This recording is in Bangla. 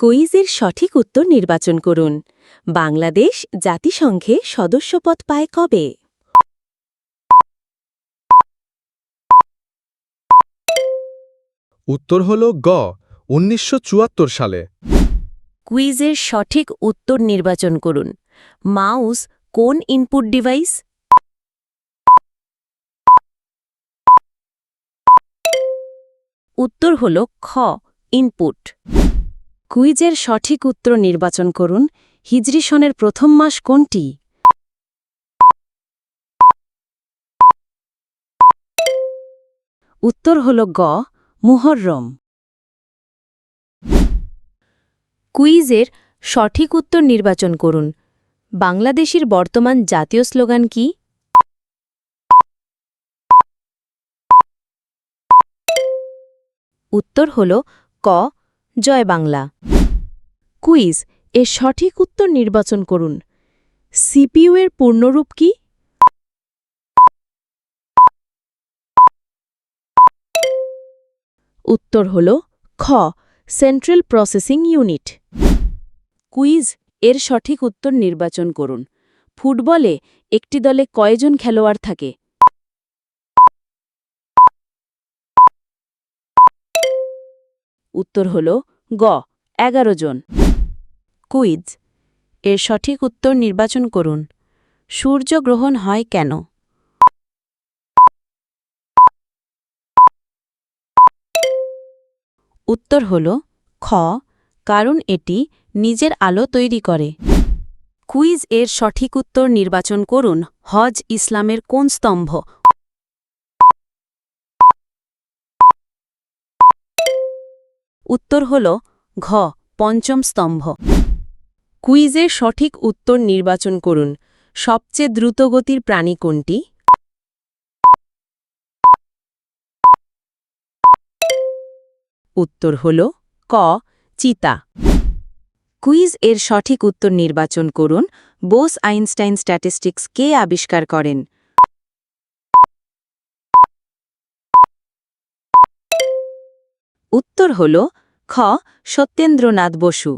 কুইজের সঠিক উত্তর নির্বাচন করুন। বাংলাদেশ জাতিসংঘে সদস্যপদ পায় কবে? উত্তর হল গ উনিশশো চুয়াত্তর সালে। কুইজের সঠিক উত্তর নির্বাচন করুন। মাউস কোন ইনপুট ডিভাইস? উত্তর হল খ ইনপুট। কুইজের সঠিক উত্তর নির্বাচন করুন। হিজরি সনের প্রথম মাস কোনটি? উত্তর হল গ, মুহররম। কুইজের সঠিক উত্তর নির্বাচন করুন। বাংলাদেশের বর্তমান জাতীয় স্লোগান কি? উত্তর হল ক জয় বাংলা। কুইজ, এর সঠিক উত্তর নির্বাচন করুন। সিপিইউ এর পূর্ণরূপ কি? উত্তর হল খ সেন্ট্রাল প্রসেসিং ইউনিট কুইজ, এর সঠিক উত্তর নির্বাচন করুন। ফুটবলে একটি দলে কয়জন খেলোয়াড় থাকে? উত্তর হল গ, এগারো জন। কুইজ, এর সঠিক উত্তর নির্বাচন করুন। সূর্যগ্রহণ হয় কেন? উত্তর হল খ, কারণ এটি নিজের আলো তৈরি করে। কুইজ এর সঠিক উত্তর নির্বাচন করুন হজ ইসলামের কোন স্তম্ভ। উত্তর হল ঘ, পঞ্চম স্তম্ভ। কুইজের সঠিক উত্তর নির্বাচন করুন। সবচেয়ে দ্রুতগতির প্রাণী কোনটি? উত্তর হল ক, চিতা। কুইজ এর সঠিক উত্তর নির্বাচন করুন। বোস আইনস্টাইন স্ট্যাটিস্টিক্স কে আবিষ্কার করেন? উত্তর হল খ. সত্যেন্দ্রনাথ বসু।